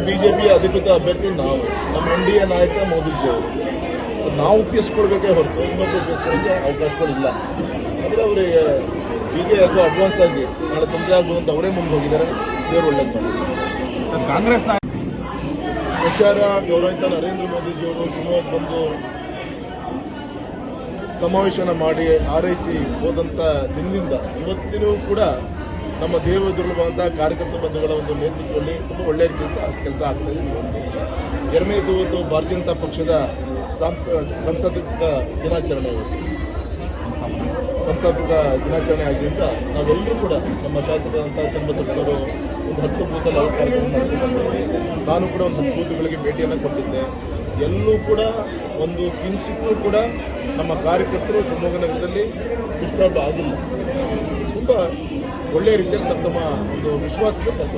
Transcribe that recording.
ಬಿಜೆಪಿಯ ಅಧಿಕೃತ ಅಭ್ಯರ್ಥಿ ನಾವು ನಮ್ಮ ಎನ್ ಡಿ ಎ ನಾಯಕ ಮೋದಿಜಿ ಅವರು. ನಾವು ಉಪಯೋಗಿಸ್ಕೊಳ್ಬೇಕೇ ಹೊರತು ಇನ್ನೊಬ್ಬರು ಉಪಯೋಗಿಸ್ಕೊಳ್ಳೋಕೆ ಅವಕಾಶಗಳಿಲ್ಲ ಅಂದರೆ ಅವರಿಗೆ ಹೀಗೆ ಅದು ಅಡ್ವಾನ್ಸ್ ಆಗಿ ನಾಳೆ ತೊಂದರೆ ಆಗ್ಬೋದು ಅಂತ ಅವರೇ ಮುಂದೆ ಹೋಗಿದ್ದಾರೆ. ದೇವರು ಒಳ್ಳೇದು ಮಾಡಿ ಕಾಂಗ್ರೆಸ್ ಪ್ರಚಾರ ಗೌರವಿತ ನರೇಂದ್ರ ಮೋದಿಜಿಯವರು ಚುನಾವಣೆ ಬಂದು ಸಮಾವೇಶನ ಮಾಡಿ ಆರೈಸಿ ಹೋದಂತ ದಿನದಿಂದ ಇವತ್ತಿನೂ ಕೂಡ ನಮ್ಮ ದೇವದುರ್ಗವಂತಹ ಕಾರ್ಯಕರ್ತ ಬಂಧುಗಳ ಒಂದು ನೇತೃತ್ವದಲ್ಲಿ ತುಂಬ ಒಳ್ಳೆಯ ರೀತಿಯಿಂದ ಕೆಲಸ ಆಗ್ತಾ ಒಂದು ಎರಡನೇದು ಇವತ್ತು ಭಾರತೀಯ ಜನತಾ ಪಕ್ಷದ ಸಾಂಸ್ಕೃತಿಕ ದಿನಾಚರಣೆ ಇವತ್ತು. ದಿನಾಚರಣೆ ಆಗಿದ್ದ ನಾವೆಲ್ಲರೂ ಕೂಡ ನಮ್ಮ ಶಾಸಕರಂತಹ ಸದಸ್ಯರು ಒಂದು ಹತ್ತು ಬೂತಲ್ಲಿ ಕಾರ್ಯಕ್ರಮ ನಾನು ಕೂಡ ಒಂದು ಹತ್ತು ಬೂತ್ಗಳಿಗೆ ಭೇಟಿಯನ್ನು ಕೊಟ್ಟಿದ್ದೆ. ಎಲ್ಲೂ ಕೂಡ ಒಂದು ಕಿಂಚಿತ್ತೂ ಕೂಡ ನಮ್ಮ ಕಾರ್ಯಕರ್ತರು ಶಿವಮೊಗ್ಗ ನಗರದಲ್ಲಿ ಡಿಸ್ಟರ್ಬ್ ಆಗಿಲ್ಲ. ತುಂಬ ಒಳ್ಳೆಯ ರೀತಿಯಲ್ಲಿ ತಮ್ಮ ತಮ್ಮ ಒಂದು ವಿಶ್ವಾಸಕ್ಕೆ ಕೆಲಸ